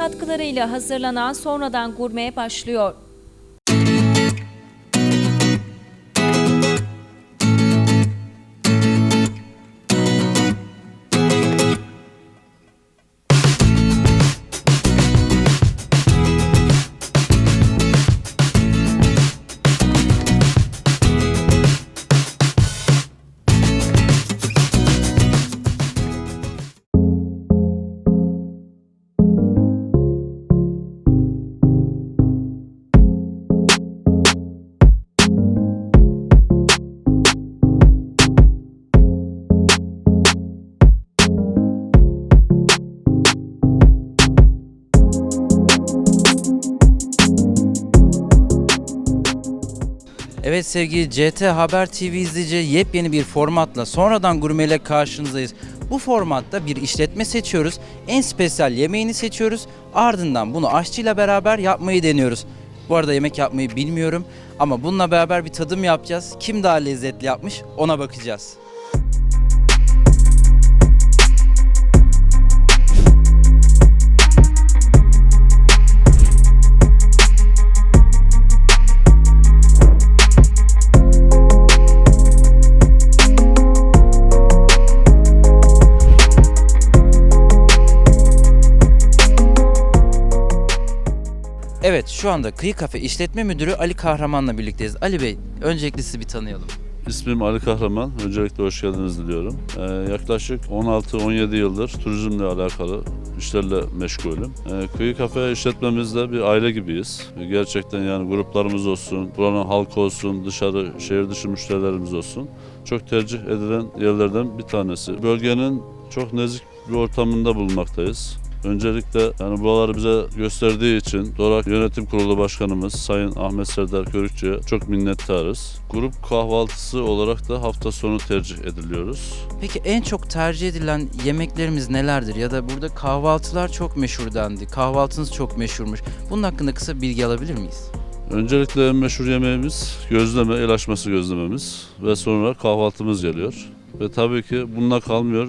Katkılarıyla hazırlanan sonradan gurmeye başlıyor. Evet sevgili CT Haber TV izleyici yepyeni bir formatla sonradan gurmeyle karşınızdayız. Bu formatta bir işletme seçiyoruz. En spesiyel yemeğini seçiyoruz. Ardından bunu aşçıyla beraber yapmayı deniyoruz. Bu arada yemek yapmayı bilmiyorum ama bununla beraber bir tadım yapacağız. Kim daha lezzetli yapmış ona bakacağız. Evet şu anda Kıyı Kafe İşletme Müdürü Ali Kahraman'la birlikteyiz. Ali Bey öncelikle sizi bir tanıyalım. İsmim Ali Kahraman. Öncelikle hoş geldiniz diliyorum. Ee, yaklaşık 16-17 yıldır turizmle alakalı işlerle meşgulüm. Ee, Kıyı Kafe işletmemizde bir aile gibiyiz. Gerçekten yani gruplarımız olsun, buranın halkı olsun, dışarı, şehir dışı müşterilerimiz olsun. Çok tercih edilen yerlerden bir tanesi. Bölgenin çok nezik bir ortamında bulunmaktayız. Öncelikle yani buraları bize gösterdiği için Dorak Yönetim Kurulu Başkanımız Sayın Ahmet Serdar Körükçü'ye çok minnettarız. Grup kahvaltısı olarak da hafta sonu tercih ediliyoruz. Peki en çok tercih edilen yemeklerimiz nelerdir? Ya da burada kahvaltılar çok meşhur dendi. Kahvaltınız çok meşhurmuş. Bunun hakkında kısa bilgi alabilir miyiz? Öncelikle en meşhur yemeğimiz gözleme, el açması gözlememiz ve sonra kahvaltımız geliyor. Ve tabii ki bununla kalmıyor.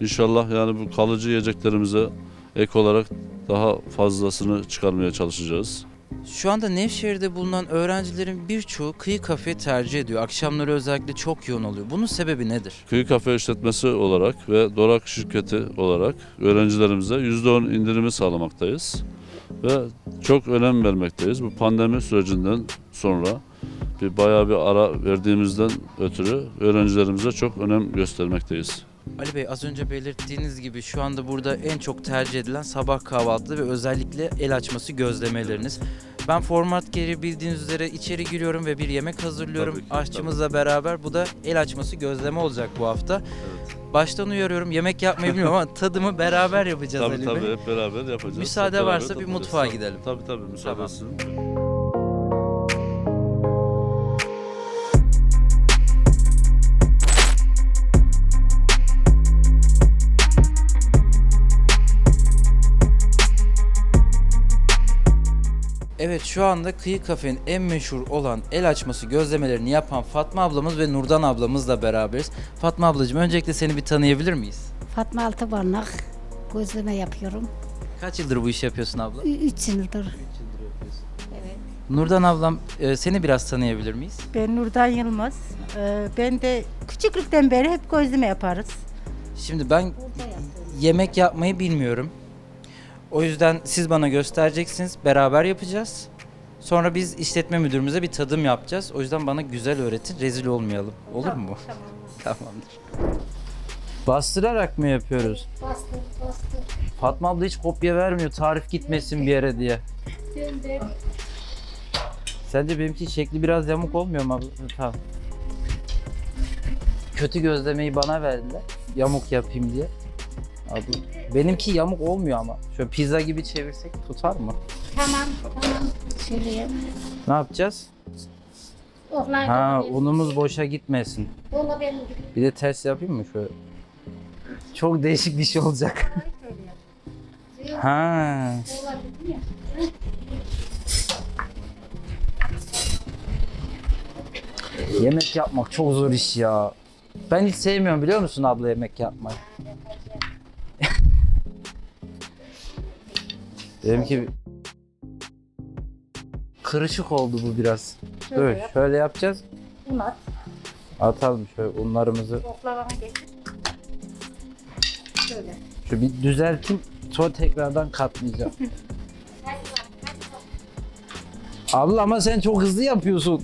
İnşallah yani bu kalıcı yiyeceklerimize ek olarak daha fazlasını çıkarmaya çalışacağız. Şu anda Nevşehir'de bulunan öğrencilerin birçoğu kıyı kafe tercih ediyor. Akşamları özellikle çok yoğun oluyor. Bunun sebebi nedir? Kıyı kafe işletmesi olarak ve Dorak şirketi olarak öğrencilerimize %10 indirimi sağlamaktayız. Ve çok önem vermekteyiz. Bu pandemi sürecinden sonra bir bayağı bir ara verdiğimizden ötürü öğrencilerimize çok önem göstermekteyiz. Ali Bey az önce belirttiğiniz gibi şu anda burada en çok tercih edilen sabah kahvaltı ve özellikle el açması gözlemeleriniz. Ben format gereği bildiğiniz üzere içeri giriyorum ve bir yemek hazırlıyorum Tabii ki, aşçımızla beraber. Bu da el açması gözleme olacak bu hafta. Baştan uyarıyorum yemek yapmayı bilmiyorum ama tadımı beraber yapacağız Tabii Ali tabii Bey. hep beraber yapacağız. Müsaade Hep beraber varsa bir mutfağa Tabii, gidelim. Tabii tabii müsaade Tamam. Evet şu anda Kıyı Kafe'nin en meşhur olan el açması gözlemelerini yapan Fatma ablamız ve Nurdan ablamızla beraberiz. Fatma ablacığım öncelikle seni bir tanıyabilir miyiz? Fatma Altıbarnak. Gözleme yapıyorum. Kaç yıldır bu işi yapıyorsun abla? 3 yıldır. Nurdan ablam e, seni biraz tanıyabilir miyiz? Ben Nurdan Yılmaz. Ee, ben de küçüklükten beri hep gözleme yaparız. Şimdi ben yemek yapmayı bilmiyorum. O yüzden siz bana göstereceksiniz, beraber yapacağız. Sonra biz işletme müdürümüze bir tadım yapacağız. O yüzden bana güzel öğretin, rezil olmayalım. Olur mu? Tamamdır. Bastırarak mı yapıyoruz? Bastır, bastır. Fatma abla hiç kopya vermiyor tarif gitmesin bir yere diye. Döndür. Sence benimki şekli biraz yamuk olmuyor mu abla? Tamam. Kötü gözlemeyi bana verdiler. Yamuk yapayım diye. Abi, benimki yamuk olmuyor ama. Şöyle pizza gibi çevirsek tutar mı? Tamam, tamam. Yap. Ne yapacağız? Oğlan Ha, unumuz boşa gitmesin. Onu benim gibi. Bir de ters yapayım mı şöyle? Çok değişik bir şey olacak. ha. Ya. Yemek yapmak çok zor iş ya. Ben hiç sevmiyorum biliyor musun abla yemek yapmayı? Benimki kırışık oldu bu biraz. Şöyle Dur yap. şöyle yapacağız. Un at. Atalım şöyle unlarımızı. Oklavana getir. Şöyle. Şu bir düzelteyim. Sonra tekrardan katlayacağım. Abla ama sen çok hızlı yapıyorsun.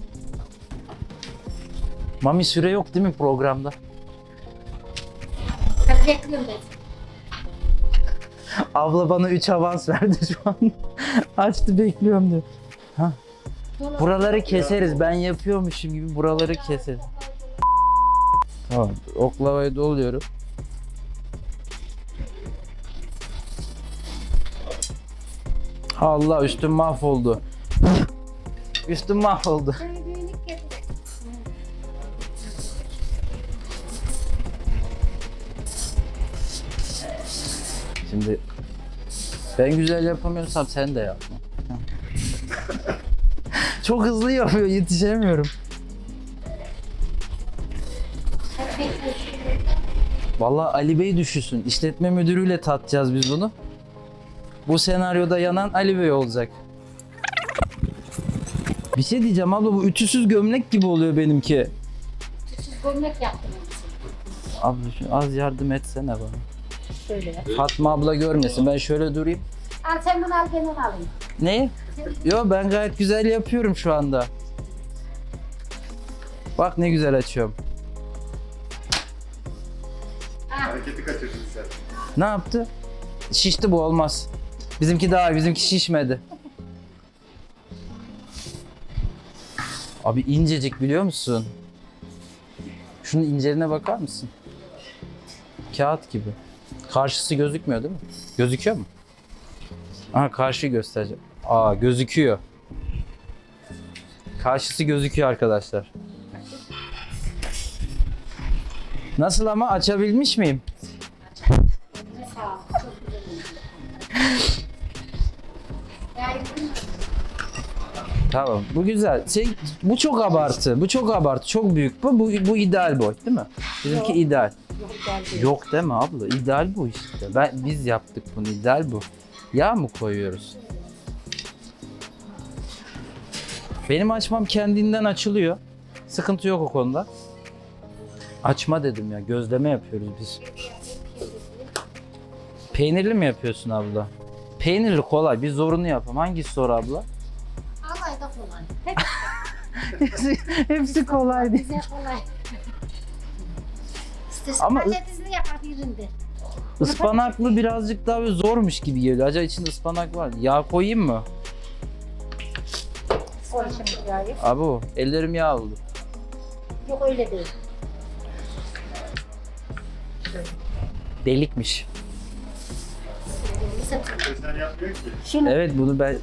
Mami süre yok değil mi programda? Bekliyorum ben. Abla bana 3 avans verdi şu an. Açtı bekliyorum diyor. Ha. Buraları keseriz. Ben yapıyormuşum gibi buraları keseriz. Tamam. Oklavayı doluyorum. Allah üstüm mahvoldu. Üstüm mahvoldu. Şimdi ben güzel yapamıyorsam sen de yapma. Çok hızlı yapıyor yetişemiyorum. Vallahi Ali Bey düşünsün. İşletme müdürüyle tatacağız biz bunu. Bu senaryoda yanan Ali Bey olacak. Bir şey diyeceğim abla bu ütüsüz gömlek gibi oluyor benimki. Siz gömlek yaptım. Şu az yardım etsene bana. Şöyle yap. Fatma abla görmesin. Ben şöyle durayım. Al sen bunu al ben onu alayım. Ne? Yo ben gayet güzel yapıyorum şu anda. Bak ne güzel açıyorum. Hareketi kaçırdın sen. Ne yaptı? Şişti bu olmaz. Bizimki daha iyi, bizimki şişmedi. Abi incecik biliyor musun? Şunun inceliğine bakar mısın? Kağıt gibi. Karşısı gözükmüyor değil mi? Gözüküyor mu? Aha karşı göstereceğim. Aa gözüküyor. Karşısı gözüküyor arkadaşlar. Nasıl ama açabilmiş miyim? Tamam. Bu güzel. Şey, bu çok abartı. Bu çok abartı. Çok büyük. Bu bu, bu ideal boy, değil mi? Bizimki ideal. Yok deme abla. İdeal bu işte. Ben biz yaptık bunu. İdeal bu. Yağ mı koyuyoruz? Benim açmam kendinden açılıyor. Sıkıntı yok o konuda. Açma dedim ya. Gözleme yapıyoruz biz. Peynirli mi yapıyorsun abla? Peynirli kolay. Bir zorunu yapalım. Hangisi zor abla? Alay da kolay. hepsi, hepsi kolay değil. Bize kolay. İşte Ama- spagettisini de. Ispanaklı birazcık daha böyle zormuş gibi geliyor. Acaba içinde ıspanak var. Yağ koyayım mı? Koy şimdi yağı. Abu ellerim yağ oldu. Yok öyle değil. Delikmiş. Şunu Evet bunu ben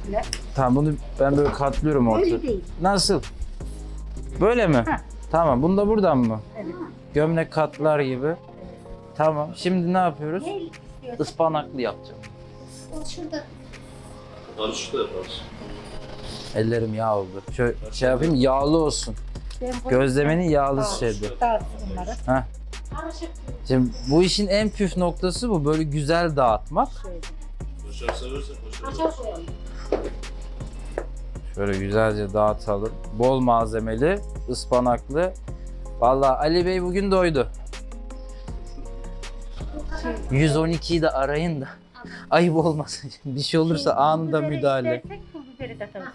tamam bunu ben böyle katlıyorum orta. öyle değil. Nasıl? Böyle mi? Tamam. Bunu da buradan mı? Evet. Gömlek katlar gibi. Tamam. Şimdi ne yapıyoruz? Ne istiyorsun? Ispanaklı yapacağım. O şurada. Karışık da yaparız. Ellerim yağ oldu. Şöyle şey yapayım yağlı olsun. Gözlemenin yağlı şeydi. Dağıt bunları. Karışık. Şimdi bu işin en püf noktası bu. Böyle güzel dağıtmak. Seversen. Şöyle güzelce dağıtalım. Bol malzemeli, ıspanaklı. Vallahi Ali Bey bugün doydu. 112'yi de arayın da ayıp olmasın. Bir şey olursa anında Pul biberi müdahale.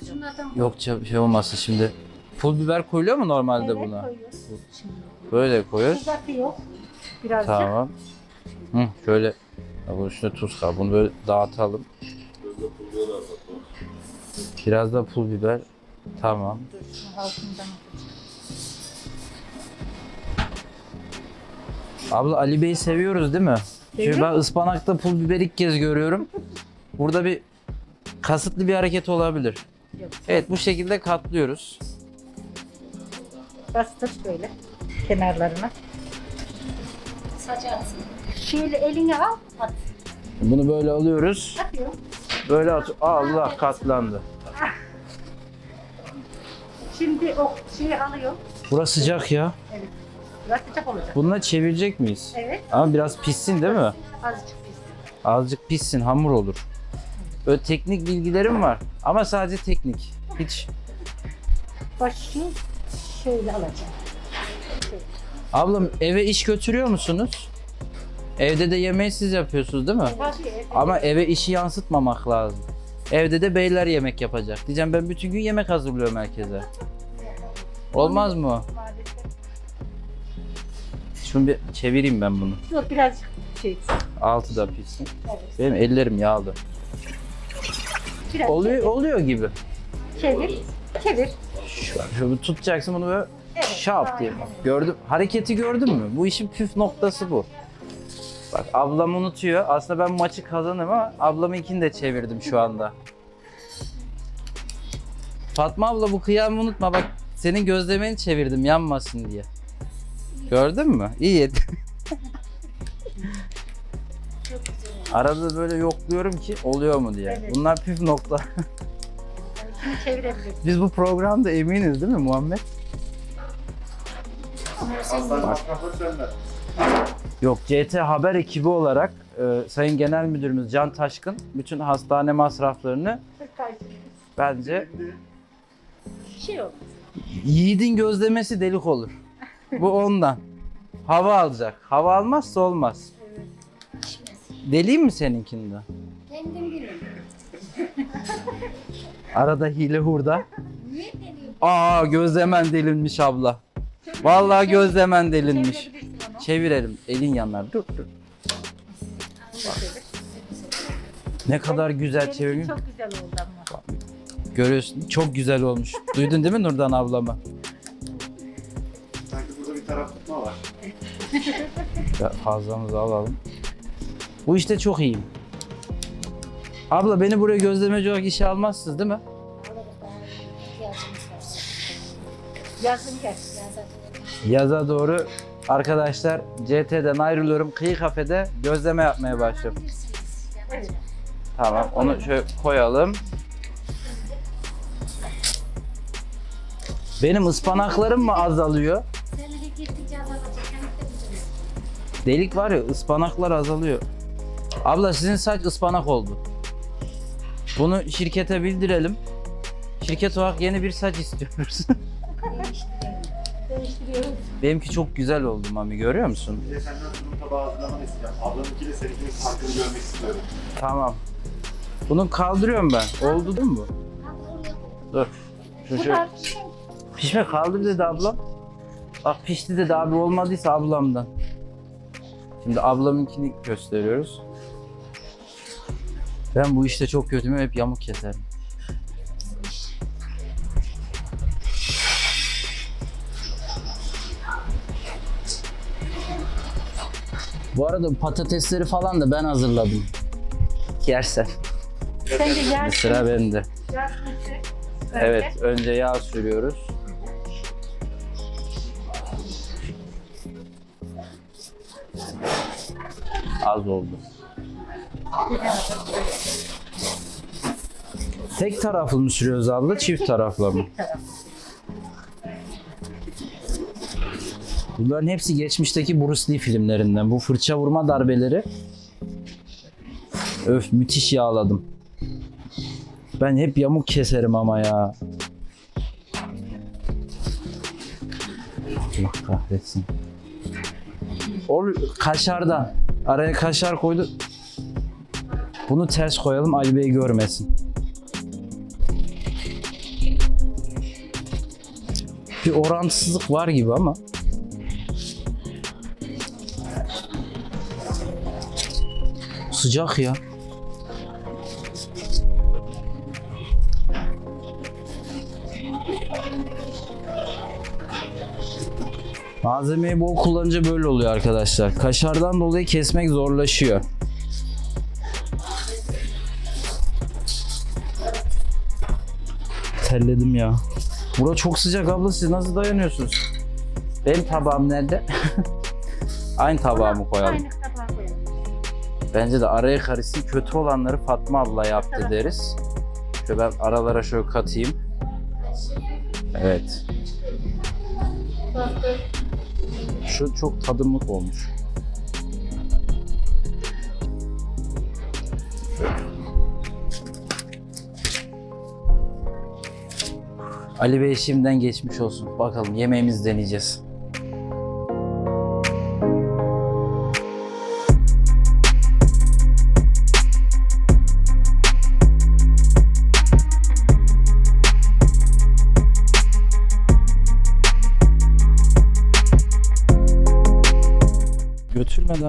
şunlardan Yok bir şey olmasın şimdi. Pul biber koyuluyor mu normalde Evet, buna? koyuyoruz. Böyle koyuyoruz. Kızartıyor. Birazcık. Tamam. Hı, şöyle ya bunun üstüne tuz kal. Bunu böyle dağıtalım. Biraz da pul biber. Tamam. Dur, Abla Ali Bey'i seviyoruz değil mi? Çünkü ben ıspanakta pul biber ilk kez görüyorum. Burada bir kasıtlı bir hareket olabilir. Yok. Evet bu şekilde katlıyoruz. Bastır böyle kenarlarına. saçı atsın. Şöyle eline al. At. Bunu böyle alıyoruz. Atıyorum. Böyle at. Allah katlandı. Şimdi o şeyi alıyor. Burası sıcak ya. Biraz olacak. Bununla çevirecek miyiz? Evet. Ama biraz pişsin değil mi? Azıcık pişsin. Azıcık pişsin hamur olur. Böyle teknik bilgilerim var. Ama sadece teknik. Hiç. Başı şöyle alacağım. Ablam eve iş götürüyor musunuz? Evde de yemeği siz yapıyorsunuz değil mi? Tabii. Ama eve işi yansıtmamak lazım. Evde de beyler yemek yapacak. Diyeceğim ben bütün gün yemek hazırlıyorum herkese. Olmaz mı? o? Şunu bir çevireyim ben bunu. Yok birazcık şey. Altı da pişsin. Evet. Benim ellerim yağlı. Biraz Oluyor oluyor gibi. çevir. Çevir. Şu, şöyle tutacaksın bunu böyle Evet, şap diye. Gördüm. Hareketi gördün mü? Bu işin püf noktası bu. Bak ablam unutuyor. Aslında ben maçı kazanırım ama ablamınkini de çevirdim şu anda. Fatma abla bu kıyamı unutma bak senin gözlemeni çevirdim yanmasın diye. Gördün mü? İyi et. Arada böyle yokluyorum ki oluyor mu diye. Evet. Bunlar püf nokta. Çevirebiliriz. Biz bu programda eminiz değil mi Muhammed? Aslan. Yok CT Haber ekibi olarak e, Sayın Genel Müdürümüz Can Taşkın bütün hastane masraflarını bence Şey oldu. yiğidin gözlemesi delik olur. Bu ondan. Hava alacak. Hava almazsa olmaz. Deliyim mi seninkinde? Kendim bilmiyorum. Arada hile hurda. Niye deliyim? Aa gözlemen delinmiş abla. Vallahi gözlemen delinmiş. Çevirelim. Elin yanar. Dur dur. Ne kadar güzel çeviriyor. çok güzel oldu ama. Görüyorsun. Çok güzel olmuş. Duydun değil mi Nurdan ablamı? Fazlamızı alalım. Bu işte çok iyiyim. Abla beni buraya gözlemeci olarak işe almazsınız değil mi? Yazın gel. Yaza doğru arkadaşlar CT'den ayrılıyorum. Kıyı kafede gözleme yapmaya. Evet. Tamam onu şöyle koyalım. Benim ıspanaklarım mı azalıyor? Delik var ya ıspanaklar azalıyor. Abla sizin saç ıspanak oldu. Bunu şirkete bildirelim. Şirket olarak yeni bir saç istiyoruz. Değiştiriyoruz. Benimki çok güzel oldu Mami görüyor musun? Bir de senden sunum tabağı hazırlamanı isteyeceğim. Ablamınkiyle seninkinin farkını görmek istiyorum. Tamam. Bunu kaldırıyorum ben. Oldu değil mi bu? Dur. Şu Bunlar pişme kaldır dedi ablam. Bak pişti dedi abi olmadıysa ablamdan. Şimdi ablamınkini gösteriyoruz. Ben bu işte çok kötüyüm hep yamuk keserim. Bu arada patatesleri falan da ben hazırladım. Yersen. sen de yer. Sıra bende. sürü. Evet, önce yağ sürüyoruz. Az oldu. Tek taraflı mı sürüyoruz abla, çift taraflı mı? Bunların hepsi geçmişteki Bruce Lee filmlerinden. Bu fırça vurma darbeleri. Öf müthiş yağladım. Ben hep yamuk keserim ama ya. Allah kahretsin. Ol kaşardan. Araya kaşar koydu. Bunu ters koyalım Ali Bey görmesin. Bir orantısızlık var gibi ama. Sıcak ya. Malzemeyi bol kullanınca böyle oluyor arkadaşlar. Kaşardan dolayı kesmek zorlaşıyor. Terledim ya. Bura çok sıcak abla siz nasıl dayanıyorsunuz? Benim tabağım nerede? Aynı tabağımı koyalım. Aynı koyalım. Bence de araya karışsın. Kötü olanları Fatma abla yaptı deriz. Şöyle ben aralara şöyle katayım. Evet oluşu çok tadımlık olmuş. Ali Bey şimdiden geçmiş olsun. Bakalım yemeğimizi deneyeceğiz.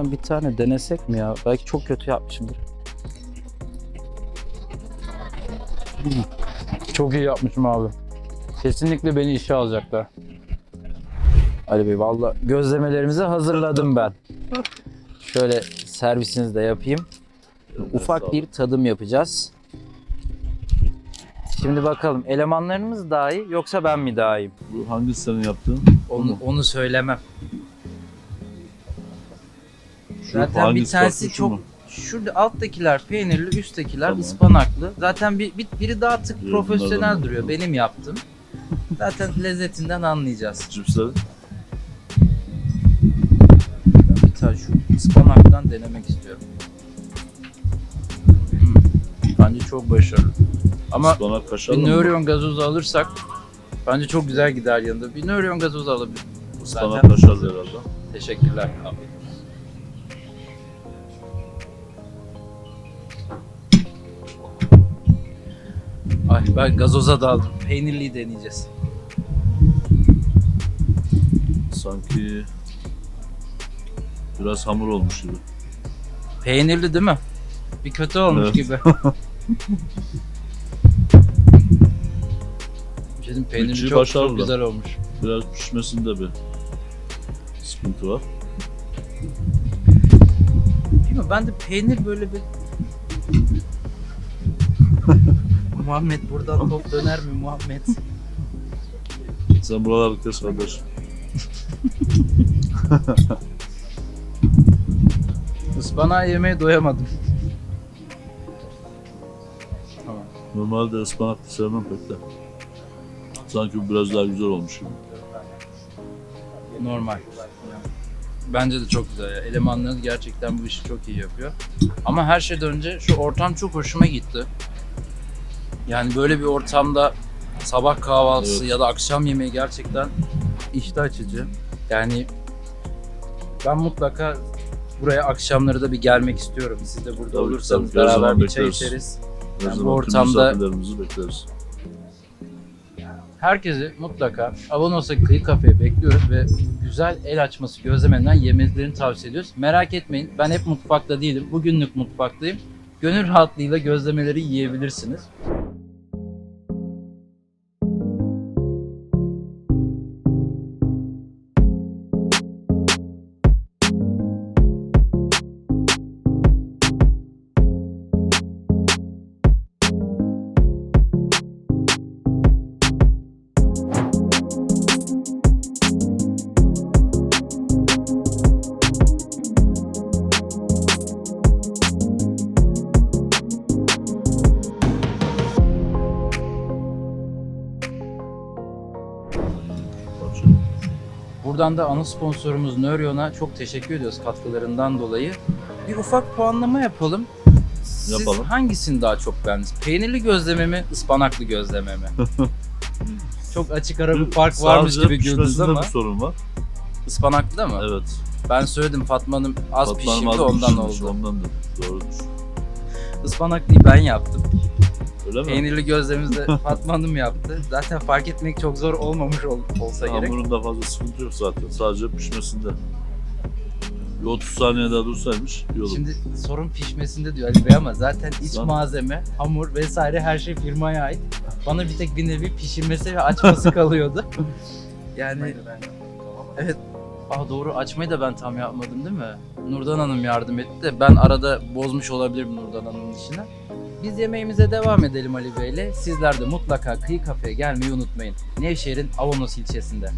Götürmeden bir tane denesek mi ya? Belki çok kötü yapmışımdır. Çok iyi yapmışım abi. Kesinlikle beni işe alacaklar. Ali Bey valla gözlemelerimizi hazırladım ben. Şöyle servisinizi de yapayım. Ufak bir tadım yapacağız. Şimdi bakalım elemanlarımız daha iyi yoksa ben mi daha iyiyim? Bu hangisi senin yaptığın? Onu, onu söylemem. Zaten bir tanesi çok mu? şurada alttakiler peynirli, üsttekiler Tamam. ıspanaklı. Zaten bir, bir- biri daha tık Evet, profesyonel duruyor. Benim yaptım. Zaten lezzetinden anlayacağız. Cipsler. Ben bir tane şu ıspanaktan denemek istiyorum. Hmm, Bence çok başarılı. Ama bir mı? nöron gazozu alırsak bence çok güzel gider yanında. Bir nöron gazozu alabilir. Ispanak Zaten- kaşar herhalde. Teşekkürler. Ay ben gazoza daldım. Peynirliyi deneyeceğiz. Sanki biraz hamur olmuş gibi. Peynirli değil mi? Bir kötü olmuş Evet. gibi. Diyeyim, peynirli İçi çok, çok başarılı. güzel olmuş. Biraz pişmesinde bir sıkıntı var. Değil mi? Ben de peynir böyle bir... Muhammed buradan top döner mi Muhammed? Sen buraları kes kardeş. Ispanağı yemeye doyamadım. Normalde ıspanak sevmem pek de. Sanki biraz daha güzel olmuş gibi. Normal. Bence de çok güzel. ya. Elemanları gerçekten bu işi çok iyi yapıyor. Ama her şeyden önce şu ortam çok hoşuma gitti. Yani böyle bir ortamda sabah kahvaltısı Evet. ya da akşam yemeği gerçekten iştah açıcı. Yani ben mutlaka buraya akşamları da bir gelmek istiyorum. Siz de burada Tabii, olursanız tabii. Beraber bir çay içeriz. Her Yani bu ortamda- bekleriz. Herkesi mutlaka Avanos'a Kıyı Kafe'ye bekliyoruz ve güzel el açması gözlemenden yemeklerini tavsiye ediyoruz. Merak etmeyin ben hep mutfakta değilim. Bugünlük mutfaktayım. Gönül rahatlığıyla gözlemeleri yiyebilirsiniz. Buradan da ana sponsorumuz Nörion'a çok teşekkür ediyoruz katkılarından dolayı. Bir ufak puanlama yapalım. Siz Yapalım. hangisini daha çok beğendiniz? Peynirli gözleme mi, ıspanaklı gözleme mi? çok açık ara bir fark varmış gibi güldünüz ama bir sorun var. ıspanaklı da mı? Evet. Ben söyledim Fatma'nın az Fatma pişirdi Hanım az ondan oldu. Ondan da. Doğrudur. Ispanaklıyı ben yaptım. Öyle mi? Peynirli gözlemimizi de Fatma Hanım yaptı. Zaten fark etmek çok zor olmamış ol- olsa gerek. Hamurunda fazla sıkıntı yok zaten. Sadece pişmesinde. Bir 30 saniye daha dursaymış iyi olur. Şimdi sorun pişmesinde diyor Ali Bey ama zaten iç Lan. malzeme, hamur vesaire her şey firmaya ait. Bana bir tek bir nevi pişirmesi ve açması kalıyordu. Yani evet. Aa doğru açmayı da ben tam yapmadım değil mi? Nurdan Hanım yardım etti de ben arada bozmuş olabilirim Nurdan Hanım'ın işini. Biz yemeğimize devam edelim Ali Bey'le. Sizler de mutlaka Kıyı Kafe'ye gelmeyi unutmayın. Nevşehir'in Avanos ilçesinde.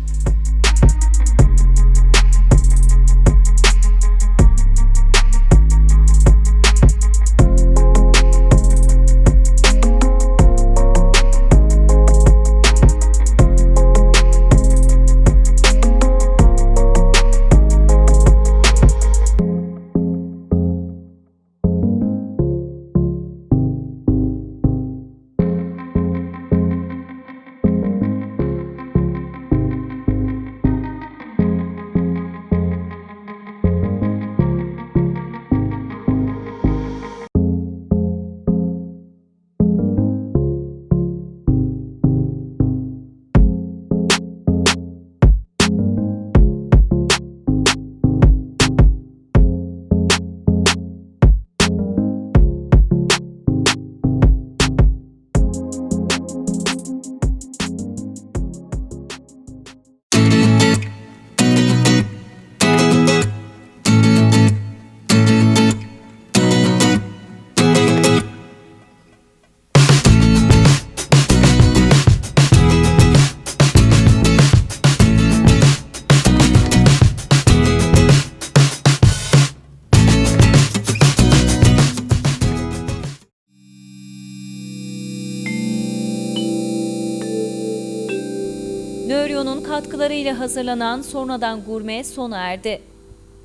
Katkılarıyla hazırlanan sonradan gurme sona erdi.